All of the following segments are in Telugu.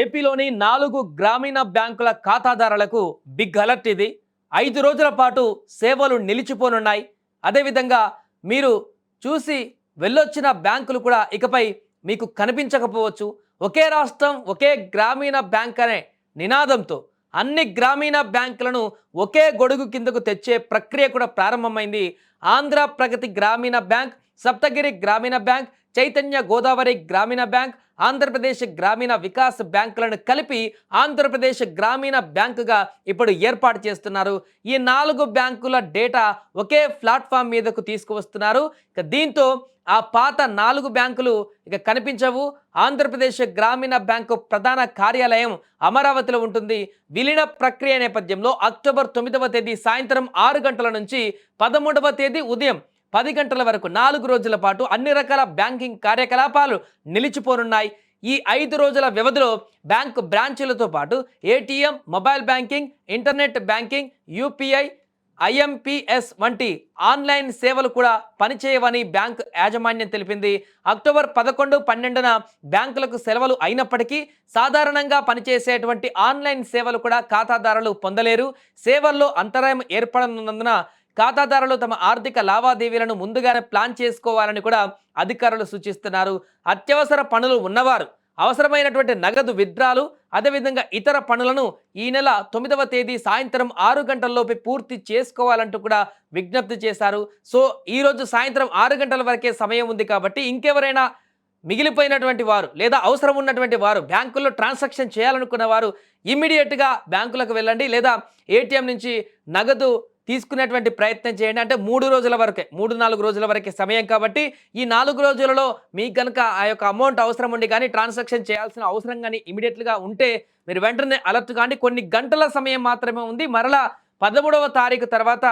ఏపీలోని నాలుగు గ్రామీణ బ్యాంకుల ఖాతాదారులకు బిగ్ అలర్ట్ ఇది. ఐదు రోజుల పాటు సేవలు నిలిచిపోనున్నాయి. అదేవిధంగా మీరు చూసి వెళ్ళొచ్చిన బ్యాంకులు కూడా ఇకపై మీకు కనిపించకపోవచ్చు. ఒకే రాష్ట్రం ఒకే గ్రామీణ బ్యాంక్ అనే నినాదంతో అన్ని గ్రామీణ బ్యాంకులను ఒకే గొడుగు కిందకు తెచ్చే ప్రక్రియ కూడా ప్రారంభమైంది. ఆంధ్ర ప్రగతి గ్రామీణ బ్యాంక్ సప్తగిరి గ్రామీణ బ్యాంక్ చైతన్య గోదావరి గ్రామీణ బ్యాంక్ ఆంధ్రప్రదేశ్ గ్రామీణ వికాస్ బ్యాంకులను కలిపి ఆంధ్రప్రదేశ్ గ్రామీణ బ్యాంకుగా ఇప్పుడు ఏర్పాటు చేస్తున్నారు. ఈ నాలుగు బ్యాంకుల డేటా ఒకే ప్లాట్ఫామ్ మీదకు తీసుకువస్తున్నారు. ఇక దీంతో ఆ పాత నాలుగు బ్యాంకులు ఇక కనిపించవు. ఆంధ్రప్రదేశ్ గ్రామీణ బ్యాంకు ప్రధాన కార్యాలయం అమరావతిలో ఉంటుంది. విలీన ప్రక్రియ నేపథ్యంలో అక్టోబర్ తొమ్మిదవ తేదీ సాయంత్రం ఆరు గంటల నుంచి పదమూడవ తేదీ ఉదయం పది గంటల వరకు నాలుగు రోజుల పాటు అన్ని రకాల బ్యాంకింగ్ కార్యకలాపాలు నిలిచిపోనున్నాయి. ఈ ఐదు రోజుల వ్యవధిలో బ్యాంకు బ్రాంచీలతో పాటు ATM mobile banking internet banking UPI IMPS వంటి ఆన్లైన్ సేవలు కూడా పనిచేయవని బ్యాంక్ యాజమాన్యం తెలిపింది. అక్టోబర్ పదకొండు పన్నెండున బ్యాంకులకు సెలవులు అయినప్పటికీ సాధారణంగా పనిచేసేటువంటి ఆన్లైన్ సేవలు కూడా ఖాతాదారులు పొందలేరు. సేవల్లో అంతరాయం ఏర్పడనున్నందున ఖాతాదారులు తమ ఆర్థిక లావాదేవీలను ముందుగానే ప్లాన్ చేసుకోవాలని కూడా అధికారులు సూచిస్తున్నారు. అత్యవసర పనులు ఉన్నవారు అవసరమైనటువంటి నగదు విత్డ్రాలు అదేవిధంగా ఇతర పనులను ఈ నెల తొమ్మిదవ తేదీ సాయంత్రం ఆరు గంటల్లోపే పూర్తి చేసుకోవాలంటూ కూడా విజ్ఞప్తి చేశారు. సో ఈరోజు సాయంత్రం ఆరు గంటల వరకే సమయం ఉంది కాబట్టి ఇంకెవరైనా మిగిలిపోయినటువంటి వారు లేదా అవసరం ఉన్నటువంటి వారు బ్యాంకుల్లో ట్రాన్సాక్షన్ చేయాలనుకున్న వారు ఇమ్మీడియట్గా బ్యాంకులకు వెళ్ళండి లేదా ఏటీఎం నుంచి నగదు తీసుకునేటువంటి ప్రయత్నం చేయండి. అంటే మూడు రోజుల వరకే మూడు నాలుగు రోజుల వరకే సమయం కాబట్టి ఈ నాలుగు రోజులలో మీకు కనుక ఆ యొక్క అమౌంట్ అవసరం ఉండి కానీ ట్రాన్సాక్షన్ చేయాల్సిన అవసరం కానీ ఇమీడియట్గా ఉంటే మీరు వెంటనే అలర్ట్ కానీ కొన్ని గంటల సమయం మాత్రమే ఉంది. మరలా పదమూడవ తారీఖు తర్వాత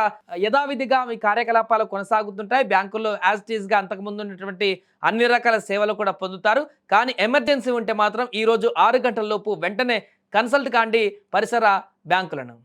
యథావిధిగా మీ కార్యకలాపాలు కొనసాగుతుంటాయి. బ్యాంకుల్లో యాజ్ టీజ్గా అంతకుముందు ఉన్నటువంటి అన్ని రకాల సేవలు కూడా పొందుతారు. కానీ ఎమర్జెన్సీ ఉంటే మాత్రం ఈరోజు ఆరు గంటల లోపు వెంటనే కన్సల్ట్ కాండి పరిసర బ్యాంకులను.